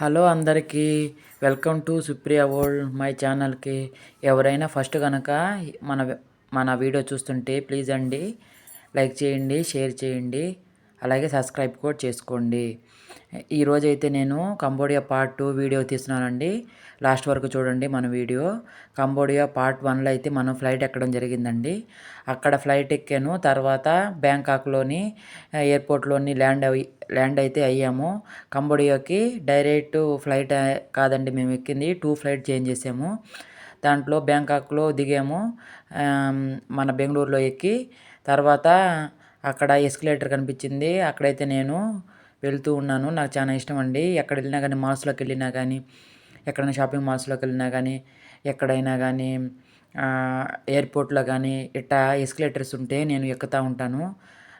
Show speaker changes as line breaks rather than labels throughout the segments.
Hello అందరికీ welcome to Supriya world my ఛానల్కి. ఎవరైనా ఫస్ట్ కనుక మన మన వీడియో చూస్తుంటే ప్లీజ్ అండి లైక్ చేయండి షేర్ చేయండి. అలాగే సబ్స్క్రైబ్ కూడా చేసుకోండి. ఈరోజైతే నేను కంబోడియా పార్ట్ టూ వీడియో తీస్తున్నానండి. లాస్ట్ వరకు చూడండి మన వీడియో. కంబోడియా పార్ట్ వన్లో అయితే మనం ఫ్లైట్ ఎక్కడం జరిగిందండి. అక్కడ ఫ్లైట్ ఎక్కాను. తర్వాత బ్యాంకాక్లోని ఎయిర్పోర్ట్లోని ల్యాండ్ అయ్యి ల్యాండ్ అయితే అయ్యాము. కంబోడియాకి డైరెక్ట్ ఫ్లైట్ కాదండి మేము ఎక్కింది టూ ఫ్లైట్ చేంజ్ చేసాము. దాంట్లో బ్యాంకాక్లో దిగాము. మన బెంగళూరులో ఎక్కి తర్వాత అక్కడ ఎస్కలేటర్ కనిపించింది. అక్కడైతే నేను వెళ్తూ ఉన్నాను. నాకు చాలా ఇష్టం అండి. ఎక్కడ వెళ్ళినా కానీ మాల్స్లోకి వెళ్ళినా కానీ ఎక్కడైనా షాపింగ్ మాల్స్లోకి వెళ్ళినా కానీ ఎక్కడైనా కానీ ఎయిర్పోర్ట్లో కానీ ఇట్టా ఎస్కలేటర్స్ ఉంటే నేను ఎక్కుతూ ఉంటాను.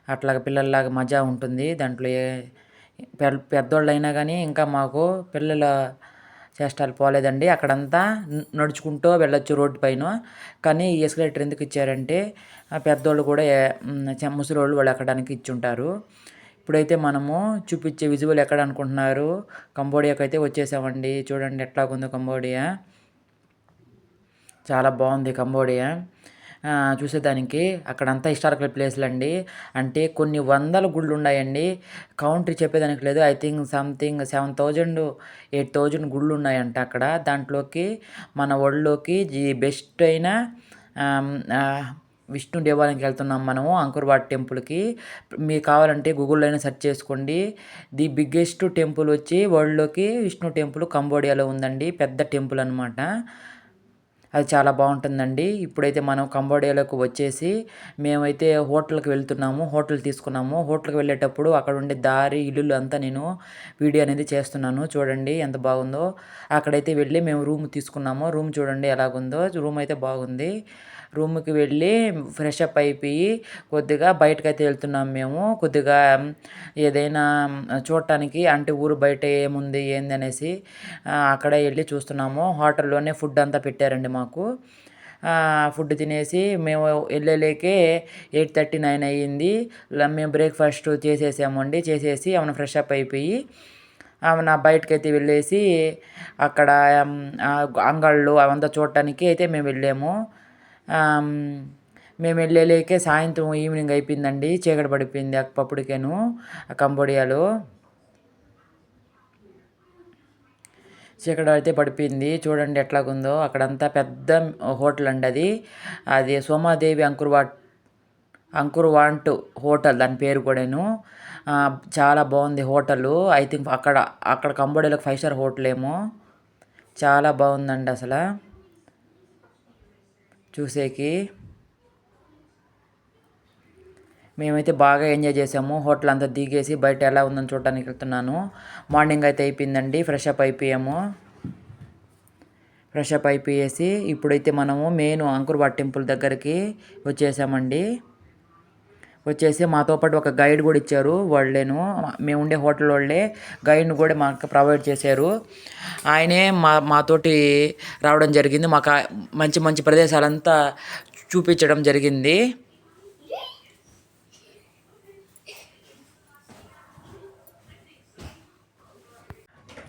అట్లాగా పిల్లల్లాగా మజా ఉంటుంది. దాంట్లో పెద్దోళ్ళు అయినా కానీ ఇంకా మాకు పిల్లల చేష్టాలు పోలేదండి. అక్కడంతా నడుచుకుంటూ వెళ్ళొచ్చు రోడ్డు పైన. కానీ ఈ ఎస్కలేటర్ ఎందుకు ఇచ్చారంటే పెద్దోళ్ళు కూడా ముసలోళ్ళు వాళ్ళు ఎక్కడానికి ఇచ్చుంటారు. ఇప్పుడైతే మనము చూపించే విజువల్ ఎక్కడ అనుకుంటున్నారు? కంబోడియాకి అయితే వచ్చేసామండి. చూడండి ఎట్లాగుందో కంబోడియా. చాలా బాగుంది కంబోడియా. చూసేదానికి అక్కడంతా హిస్టారికల్ ప్లేస్లు అండి అంటే కొన్ని వందల గుళ్ళు ఉన్నాయండి కౌంటర్ చెప్పేదానికి లేదు. I think something seven thousand eight thousand గుళ్ళు ఉన్నాయంట అక్కడ. దాంట్లోకి మన వరల్డ్లోకి ది బెస్ట్ అయిన విష్ణు దేవాలయంకి వెళ్తున్నాం మనము అంకుర్వాట్ టెంపుల్కి. మీకు కావాలంటే గూగుల్లో అయినా సెర్చ్ చేసుకోండి. ది బిగ్గెస్ట్ టెంపుల్ వచ్చి వరల్డ్లోకి విష్ణు టెంపుల్ కంబోడియాలో ఉందండి. పెద్ద టెంపుల్ అనమాట అది చాలా బాగుంటుందండి. ఇప్పుడైతే మనం కంబోడియాలోకి వచ్చేసి మేమైతే హోటల్కి వెళ్తున్నాము హోటల్ తీసుకున్నాము. హోటల్కి వెళ్ళేటప్పుడు అక్కడ ఉండే దారి ఇల్లులు అంతా నేను వీడియో అనేది చేస్తున్నాను. చూడండి ఎంత బాగుందో. అక్కడైతే వెళ్ళి మేము రూమ్ తీసుకున్నాము. రూమ్ చూడండి ఎలాగుందో. రూమ్ అయితే బాగుంది. రూమ్కి వెళ్ళి ఫ్రెష్ అప్ అయిపోయి కొద్దిగా బయటకైతే వెళ్తున్నాం మేము. కొద్దిగా ఏదైనా చూడటానికి అంటే ఊరు బయట ఏముంది ఏంది అనేసి అక్కడే వెళ్ళి చూస్తున్నాము. హోటల్లోనే ఫుడ్ అంతా పెట్టారండి మాకు. ఫుడ్ తినేసి మేము వెళ్ళలేకే ఎయిట్ థర్టీ నైన్ అయ్యింది. మేము బ్రేక్ఫాస్ట్ చేసేసామండి. చేసేసి ఏమైనా ఫ్రెష్ అప్ అయిపోయి నా బయటకైతే వెళ్ళేసి అక్కడ అంగళ్ళు అవంతా చూడటానికి అయితే మేము వెళ్ళాము. మేము వెళ్ళేలేకే సాయంత్రం ఈవినింగ్ అయిపోయిందండి చీకటి పడిపోయింది అప్పటికేను కంబోడియాలో. చీకటి అయితే పడిపోయింది చూడండి ఎట్లాగుందో అక్కడంతా పెద్ద హోటల్ అండి అది. అది సోమాదేవి అంకుర్వాట్ అంకుర్వాంట్ హోటల్ దాని పేరు కూడాను. చాలా బాగుంది హోటల్. ఐ థింక్ అక్కడ అక్కడ కంబోడియాలో ఫైవ్ స్టార్ హోటల్ ఏమో చాలా బాగుందండి అసలు. చూసేకి. మేమైతే బాగా ఎంజాయ్ చేసాము. హోటల్ అంతా దిగేసి బయట ఎలా ఉందని చూడటానికి వెళ్తున్నాను. మార్నింగ్ అయితే అయిపోయిందండి. ఫ్రెష్ అప్ అయిపోయాము. ఫ్రెష్ అప్ అయిపోయేసి ఇప్పుడైతే మనము మెయిన్ అంకుర్వాట్ టెంపుల్ దగ్గరికి వచ్చేసామండి. వచ్చేసి మాతో పాటు ఒక గైడ్ కూడా ఇచ్చారు వాళ్ళేను. మేము ఉండే హోటల్ వాళ్ళే గైడ్ని కూడా మాకు ప్రొవైడ్ చేశారు. ఆయనే మా మాతోటి రావడం జరిగింది. మాకు మంచి మంచి ప్రదేశాలంతా చూపించడం జరిగింది.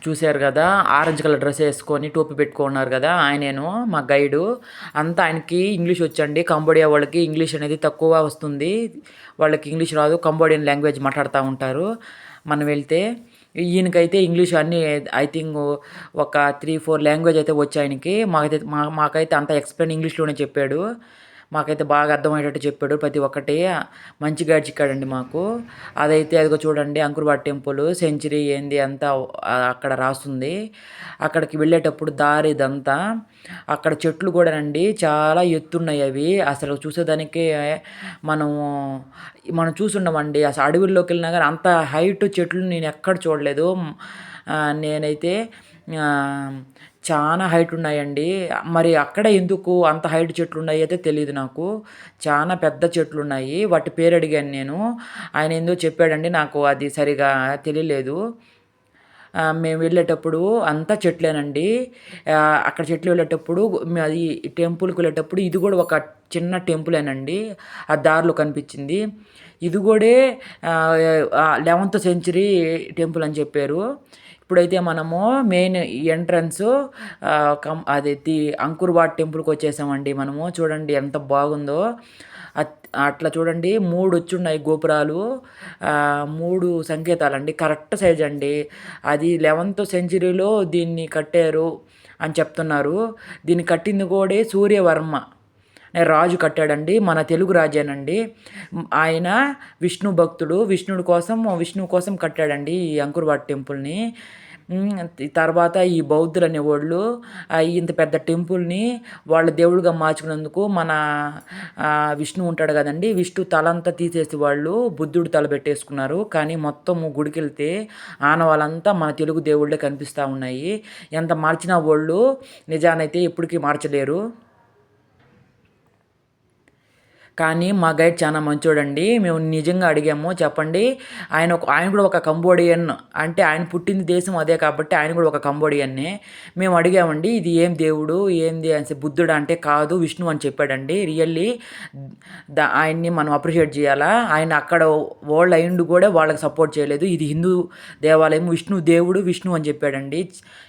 చూశారు కదా ఆరెంజ్ కలర్ డ్రెస్ వేసుకొని టోపీ పెట్టుకున్నారు కదా ఆయనేను మా గైడు. అంతా ఆయనకి ఇంగ్లీష్ వచ్చండి. కంబోడియా వాళ్ళకి ఇంగ్లీష్ అనేది తక్కువ వస్తుంది. వాళ్ళకి ఇంగ్లీష్ రాదు కంబోడియన్ లాంగ్వేజ్ మాట్లాడుతూ ఉంటారు. మనం వెళ్తే ఈయనకైతే ఇంగ్లీష్ అన్నీ ఐ థింక్ ఒక త్రీ ఫోర్ లాంగ్వేజ్ అయితే వచ్చాయనికి ఆయనకి. మాకైతే మా మాకైతే అంత ఎక్స్ప్లెయిన్ ఇంగ్లీష్లోనే చెప్పాడు. మాకైతే బాగా అర్థమయ్యేటట్టు చెప్పాడు. ప్రతి ఒక్కటి మంచి గైడ్ చిక్కాడండి మాకు. అదైతే అదిగో చూడండి అంకుర్వాట్ టెంపుల్ సెంచరీ ఏంది అంతా అక్కడ రాస్తుంది. అక్కడికి వెళ్ళేటప్పుడు దారి ఇదంతా. అక్కడ చెట్లు కూడానండి చాలా ఎత్తున్నాయి అవి. అసలు చూసేదానికి మనము మనం చూసుండమండి. అసలు అడవుల్లోకి వెళ్ళినా కానీ అంత హైట్ చెట్లు నేను ఎక్కడ చూడలేదు. నేనైతే చాలా హైట్ ఉన్నాయండి. మరి అక్కడ ఎందుకు అంత హైట్ చెట్లు ఉన్నాయి అయితే తెలియదు నాకు. చాలా పెద్ద చెట్లు ఉన్నాయి వాటి పేరు అడిగాను నేను. ఆయన ఏందో చెప్పాడండి. నాకు అది సరిగా తెలియలేదు. మేము వెళ్ళేటప్పుడు అంతా చెట్లేనండి. అక్కడ చెట్లు వెళ్ళేటప్పుడు అది టెంపుల్కి వెళ్ళేటప్పుడు ఇది కూడా ఒక చిన్న టెంపులేనండి. ఆ దారిలో కనిపించింది. ఇది కూడా లెవెంత్ సెంచరీ టెంపుల్ అని చెప్పారు. ఇప్పుడైతే మనము మెయిన్ ఎంట్రన్స్ కం అది ది అంకుర్వాట్ టెంపుల్కి వచ్చేసామండి మనము. చూడండి ఎంత బాగుందో. అట్లా చూడండి మూడు వచ్చున్నాయి గోపురాలు మూడు సంకేతాలండి. కరెక్ట్ సైజ్ అండి. అది లెవెన్త్ సెంచరీలో దీన్ని కట్టారు అని చెప్తున్నారు. దీన్ని కట్టింది కూడా సూర్యవర్మ. రాజు కట్టాడండి మన తెలుగు రాజేనండి. ఆయన విష్ణు భక్తుడు విష్ణుడు కోసం విష్ణువు కోసం కట్టాడండి ఈ అంకుర్వాడ్ టెంపుల్ని. తర్వాత ఈ బౌద్ధులు అనేవాళ్ళు ఇంత పెద్ద టెంపుల్ని వాళ్ళ దేవుడిగా మార్చుకున్నందుకు మన విష్ణు ఉంటాడు కదండి. విష్ణు తలంతా తీసేసి వాళ్ళు బుద్ధుడు తల పెట్టేసుకున్నారు. కానీ మొత్తం గుడికి వెళ్తే ఆనవాళ్ళంతా మన తెలుగు దేవుళ్ళే కనిపిస్తూ ఉన్నాయి. ఎంత మార్చినా వాళ్ళు నిజానైతే ఇప్పటికీ మార్చలేరు. కానీ మా గైడ్ చాలా మంచోడండి. మేము నిజంగా అడిగాము చెప్పండి. ఆయన ఒక ఆయన కూడా ఒక కంబోడియన్ అంటే ఆయన పుట్టిన దేశం అదే కాబట్టి ఆయన కూడా ఒక కంబోడియన్నే. మేము అడిగామండి ఇది ఏం దేవుడు ఏంది అని బుద్ధుడు అంటే కాదు విష్ణు అని చెప్పాడండి. రియల్లీ దా ఆయన్ని మనం అప్రిషియేట్ చేయాలా? ఆయన అక్కడ ఓల్డ్ అయిండు కూడా వాళ్ళకి సపోర్ట్ చేయలేదు. ఇది హిందూ దేవాలయం విష్ణు దేవుడు విష్ణు అని చెప్పాడండి.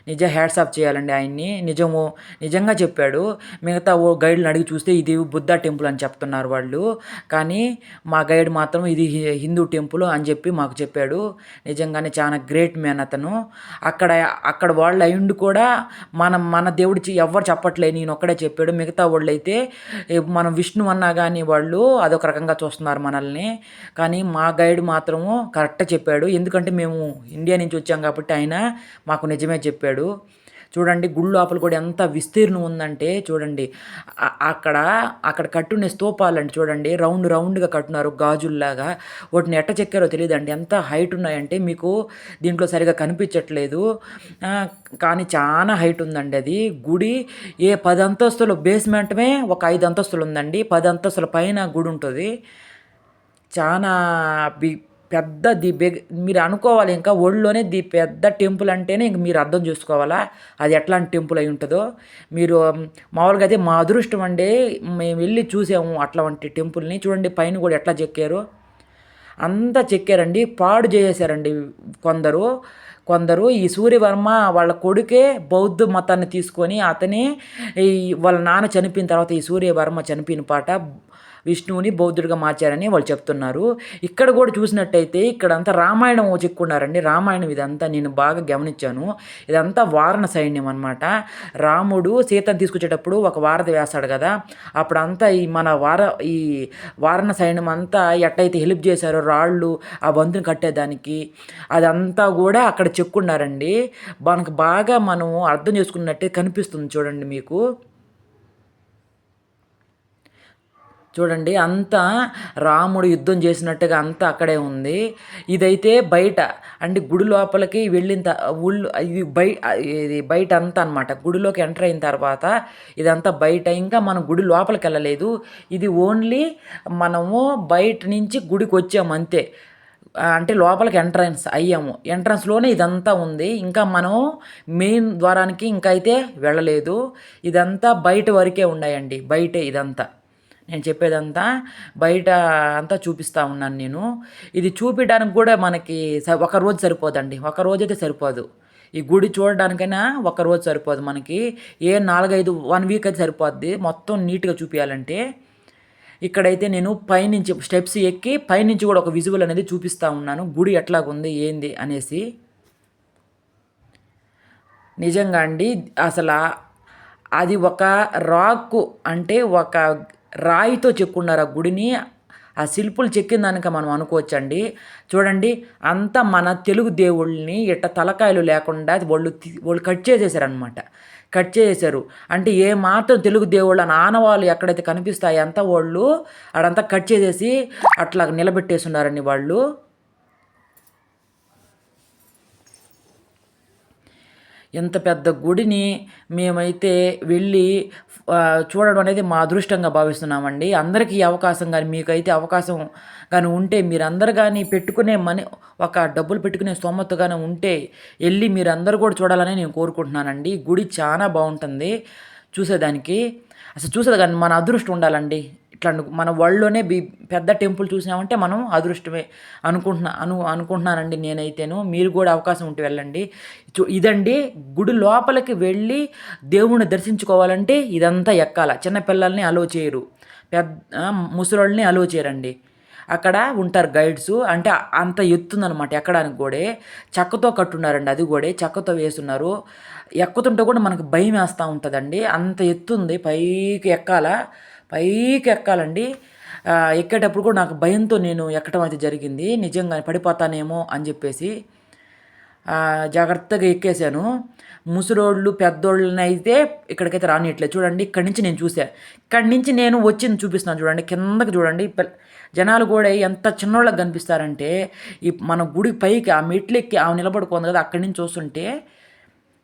నిజ హ్యాట్స్ ఆఫ్ చేయాలండి ఆయన్ని. నిజము నిజంగా చెప్పాడు. మిగతా ఓ గైడ్ని అడిగి చూస్తే ఇది బుద్ధ టెంపుల్ అని చెప్తున్నారు వాళ్ళు. వాళ్ళు. కానీ మా గైడ్ మాత్రం ఇది హి- హిందూ టెంపుల్ అని చెప్పి మాకు చెప్పాడు. నిజంగానే చాలా గ్రేట్ మ్యాన్ అతను. అక్కడ అక్కడ వాళ్ళు అయ్యుండి కూడా మనం మన దేవుడి ఎవరు ఎవ్వరు చెప్పట్లే నేను ఒక్కడే చెప్పాడు. మిగతా వాళ్ళు అయితే మనం విష్ణు అన్నా కానీ వాళ్ళు అదొక రకంగా చూస్తున్నారు మనల్ని. కానీ మా గైడ్ మాత్రము కరెక్ట్ చెప్పాడు. ఎందుకంటే మేము ఇండియా నుంచి వచ్చాం కాబట్టి ఆయన మాకు నిజమే చెప్పాడు. చూడండి గుడి లోపల కూడా ఎంత విస్తీర్ణం ఉందంటే చూడండి అక్కడ అక్కడ కట్టునే స్తూపాలండి చూడండి రౌండ్ రౌండ్గా కట్టున్నారు గాజుల్లాగా. వాటిని ఎట్ట చెక్కారో తెలియదండి ఎంత హైట్ ఉన్నాయంటే మీకు దీంట్లో సరిగా కనిపించట్లేదు. కానీ చాలా హైట్ ఉందండి అది. గుడి ఏ పది అంతస్తులు బేస్మెంటమే ఒక ఐదు అంతస్తులు ఉందండి పది అంతస్తుల పైన గుడి ఉంటుంది చాలా బి పెద్ద ది బిగ్ మీరు అనుకోవాలి ఇంకా ఒళ్ళోనే ది పెద్ద టెంపుల్ అంటేనే ఇంక మీరు అర్థం చేసుకోవాలా? అది ఎట్లాంటి టెంపుల్ అయి ఉంటుందో? మీరు మామూలుగా అయితే మా అదృష్టం అండి మేము వెళ్ళి చూసాము అట్లాంటి టెంపుల్ని. చూడండి పైన కూడా ఎట్లా చెక్కారు? అంతా చెక్కారండి పాడు చేసేసారండి కొందరు. కొందరు ఈ సూర్యవర్మ వాళ్ళ కొడుకే బౌద్ధ మతాన్ని తీసుకొని అతని ఈ వాళ్ళ నాన్న చనిపోయిన తర్వాత ఈ సూర్యవర్మ చనిపోయిన పాట విష్ణువుని బౌద్ధుడిగా మార్చారని వాళ్ళు చెప్తున్నారు. ఇక్కడ కూడా చూసినట్టయితే ఇక్కడంతా రామాయణం చిక్కున్నారండి రామాయణం ఇదంతా నేను బాగా గమనించాను. ఇదంతా వారణ సైన్యం అనమాట రాముడు సీతను తీసుకొచ్చేటప్పుడు ఒక వారధి వేస్తాడు కదా. అప్పుడంతా ఈ మన వార ఈ వారణ సైన్యం అంతా ఎట్టయితే హెల్ప్ చేశారో రాళ్ళు ఆ వంతుని కట్టేదానికి అదంతా కూడా అక్కడ చెక్కున్నారండి మనకు బాగా మనం అర్థం చేసుకున్నట్టే కనిపిస్తుంది చూడండి మీకు. చూడండి అంతా రాముడు యుద్ధం చేసినట్టుగా అంతా అక్కడే ఉంది. ఇదైతే బయట అంటే గుడి లోపలికి వెళ్ళిన త ఊళ్ళు ఇది బయ ఇది బయట అంతా అనమాట గుడిలోకి ఎంటర్ అయిన తర్వాత ఇదంతా బయట ఇంకా మనం గుడి లోపలికి వెళ్ళలేదు. ఇది ఓన్లీ మనము బయట నుంచి గుడికి వచ్చాము అంతే. అంటే లోపలికి ఎంట్రన్స్ అయ్యాము. ఎంట్రన్స్లోనే ఇదంతా ఉంది. ఇంకా మనం మెయిన్ ద్వారానికి ఇంకా అయితే వెళ్ళలేదు. ఇదంతా బయట వరకే ఉన్నాయండి బయటే ఇదంతా. నేను చెప్పేదంతా బయట అంతా చూపిస్తూ ఉన్నాను నేను. ఇది చూపించడానికి కూడా మనకి స- ఒక రోజు సరిపోదండి. ఒక రోజు అయితే సరిపోదు. ఈ గుడి చూడడానికైనా ఒక రోజు సరిపోదు మనకి. ఏ నాలుగైదు వన్ వీక్ అయితే సరిపోద్ది. మొత్తం నీట్గా చూపించాలంటే ఇక్కడైతే నేను పైనుంచి స్టెప్స్ ఎక్కి పైనుంచి కూడా ఒక విజువల్ అనేది చూపిస్తూ ఉన్నాను. గుడి ఎట్లాగుంది ఏంది అనేసి. నిజంగా అండి అసలు అది ఒక రాక్ అంటే ఒక రాయితో చెక్కున్నారు ఆ గుడిని? ఆ శిల్పులు చెక్కిన దానిక మనం అనుకోవచ్చండి. చూడండి అంతా మన తెలుగు దేవుళ్ళని ఇట్ట తలకాయలు లేకుండా వాళ్ళు వాళ్ళు కట్ చేసేసారనమాట కట్ చేసేసారు. అంటే ఏ మాత్రం తెలుగు దేవుళ్ళ ఆనవాళ్ళు ఎక్కడైతే కనిపిస్తాయో అంతా వాళ్ళు అడంతా కట్ చేసేసి అట్లా నిలబెట్టేసి ఉన్నారండి వాళ్ళు. ఇంత పెద్ద గుడిని మేమైతే వెళ్ళి చూడడం అనేది మా అదృష్టంగా భావిస్తున్నామండి. అందరికీ అవకాశం కానీ మీకైతే అవకాశం కానీ ఉంటే మీరందరు కానీ పెట్టుకునే మనీ ఒక డబ్బులు పెట్టుకునే స్తోమత కానీ ఉంటే వెళ్ళి మీరందరూ కూడా చూడాలని నేను కోరుకుంటున్నానండి. గుడి చాలా బాగుంటుంది చూసేదానికి. అసలు చూసేది కానీ మన అదృష్టం ఉండాలండి. ఇట్లా మన వరల్డ్లోనే బి పెద్ద టెంపుల్ చూసినామంటే మనం అదృష్టమే. అనుకుంటున్నా అను అనుకుంటున్నానండి నేనైతేను. మీరు కూడా అవకాశం ఉంటే వెళ్ళండి. చూ ఇదండి గుడి లోపలికి వెళ్ళి దేవుణ్ణి దర్శించుకోవాలంటే ఇదంతా ఎక్కాల. చిన్నపిల్లల్ని అలో చేయరు. పెద్ద ముసలోళ్ళని అలో చేయరండి. అక్కడ ఉంటారు గైడ్స్. అంటే అంత ఎత్తుందనమాట ఎక్కడానికి కూడా చెక్కతో కట్టున్నారండి అది కూడా చెక్కతో వేస్తున్నారు. ఎక్కుతుంటే కూడా మనకు భయం వేస్తూ ఉంటుందండి. అంత ఎత్తుంది. పైకి ఎక్కాల. పైకి ఎక్కాలండి ఎక్కేటప్పుడు కూడా నాకు భయంతో నేను ఎక్కడం అయితే జరిగింది. నిజంగా పడిపోతానేమో అని చెప్పేసి జాగ్రత్తగా ఎక్కేసాను ముసలోళ్ళు పెద్దోళ్ళని అయితే ఇక్కడికైతే రానియట్లేదు. చూడండి ఇక్కడి నుంచి నేను చూశాను ఇక్కడి నుంచి నేను వచ్చింది చూపిస్తున్నాను చూడండి కిందకి చూడండి. జనాలు కూడా ఎంత చిన్నోళ్ళకి కనిపిస్తారంటే ఈ మన గుడి పైకి ఆ మెట్లు ఎక్కి ఆమె నిలబడుకుంది కదా అక్కడి నుంచి చూస్తుంటే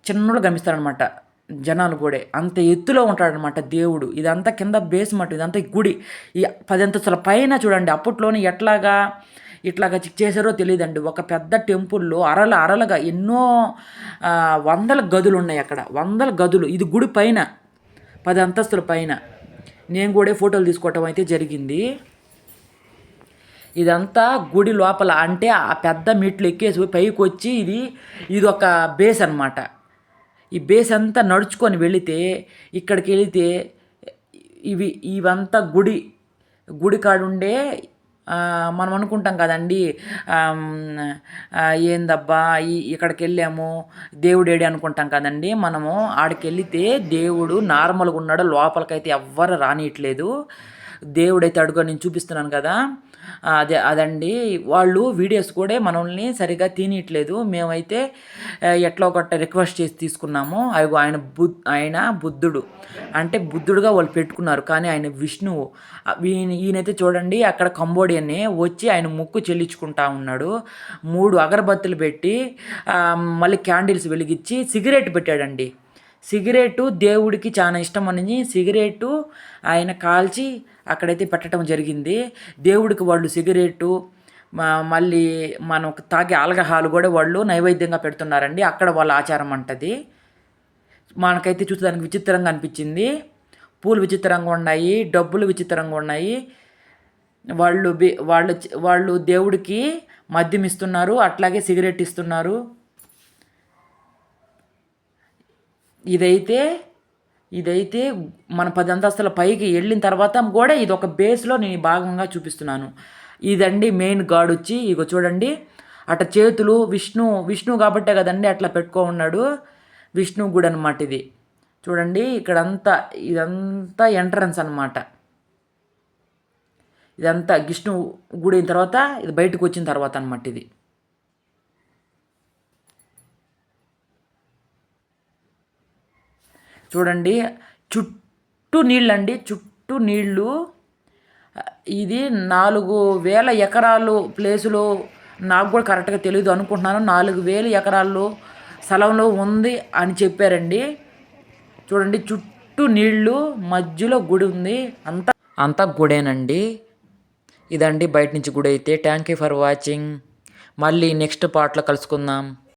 చిన్నోళ్ళు కనిపిస్తారనమాట జనాలు కూడా అంత ఎత్తులో ఉంటాడనమాట దేవుడు. ఇదంతా కింద బేస్మెంట్ ఇదంతా గుడి. ఈ పదంతస్తుల పైన చూడండి అప్పట్లోనే ఎట్లాగా ఇట్లాగా చేశారో తెలియదండి. ఒక పెద్ద టెంపుల్లో అరల అరలుగా ఎన్నో వందల గదులు ఉన్నాయి అక్కడ. వందల గదులు. ఇది గుడి పైన పది అంతస్తుల పైన. నేను కూడా ఫోటోలు తీసుకోవటం అయితే జరిగింది. ఇదంతా గుడి లోపల అంటే ఆ పెద్ద మెట్లు ఎక్కేసి పైకి వచ్చి ఇది ఇది ఒక బేస్ అనమాట ఈ బేస్ అంతా నడుచుకొని వెళితే ఇక్కడికి వెళితే ఇవి ఇవంతా గుడి గుడి కాడుండే మనం అనుకుంటాం కదండి ఏందబ్బా ఇక్కడికి వెళ్ళాము దేవుడేడి అనుకుంటాం కదండి మనము ఆడికి వెళితే దేవుడు నార్మల్గా ఉన్నాడు లోపలికైతే ఎవ్వరు రానియట్లేదు దేవుడైతే అడుగు నేను చూపిస్తున్నాను కదా అదే అదండి. వాళ్ళు వీడియోస్ కూడా మనల్ని సరిగా తినట్లేదు మేమైతే ఎట్లా ఒకట రిక్వెస్ట్ చేసి తీసుకున్నాము. అవి ఆయన బుద్ ఆయన బుద్ధుడు. అంటే బుద్ధుడుగా వాళ్ళు పెట్టుకున్నారు. కానీ ఆయన విష్ణువు. ఈయన ఈయనైతే చూడండి అక్కడ కంబోడియన్ని వచ్చి ఆయన ముక్కు చెల్లించుకుంటా ఉన్నాడు. మూడు అగరబత్తులు పెట్టి మళ్ళీ క్యాండిల్స్ వెలిగించి సిగరెట్ పెట్టాడండి. సిగరెటు దేవుడికి చాలా ఇష్టం అని సిగరెటు ఆయన కాల్చి అక్కడైతే పెట్టడం జరిగింది. దేవుడికి వాళ్ళు సిగరెటు మళ్ళీ మనం తాగే ఆల్కహాల్ కూడా వాళ్ళు నైవేద్యంగా పెడుతున్నారండి. అక్కడ వాళ్ళ ఆచారం అంటది. మనకైతే చూసేదానికి విచిత్రంగా అనిపించింది. పూలు విచిత్రంగా ఉన్నాయి డబ్బులు విచిత్రంగా ఉన్నాయి. వాళ్ళు వాళ్ళు వాళ్ళు దేవుడికి మద్యం ఇస్తున్నారు అట్లాగే సిగరెట్ ఇస్తున్నారు. ఇదైతే ఇదైతే మన పది అంతస్తుల పైకి వెళ్ళిన తర్వాత కూడా ఇది ఒక బేస్లో నేను భాగంగా చూపిస్తున్నాను. ఇదండి మెయిన్ గాడ్ వచ్చి ఇక చూడండి. అట చేతులు విష్ణు విష్ణు కాబట్టే కదండి అట్లా పెట్టుకో ఉన్నాడు. విష్ణు గుడి అనమాట ఇది. చూడండి ఇక్కడంతా ఇదంతా ఎంట్రన్స్ అనమాట ఇదంతా విష్ణు గుడి అయిన తర్వాత ఇది బయటకు వచ్చిన తర్వాత అనమాట ఇది. చూడండి చుట్టూ నీళ్ళండి చుట్టూ నీళ్ళు. ఇది నాలుగు వేల ఎకరాలు ప్లేసులో నాకు కూడా కరెక్ట్గా తెలియదు అనుకుంటున్నాను. నాలుగు వేల ఎకరాలు స్థలంలో ఉంది అని చెప్పారండి. చూడండి చుట్టూ నీళ్ళు మధ్యలో గుడి ఉంది. అంతా అంతా గుడేనండి. ఇదండి బయట నుంచి గుడి అయితే థ్యాంక్ యూ ఫర్ వాచింగ్ మళ్ళీ నెక్స్ట్ పార్ట్లో కలుసుకుందాం.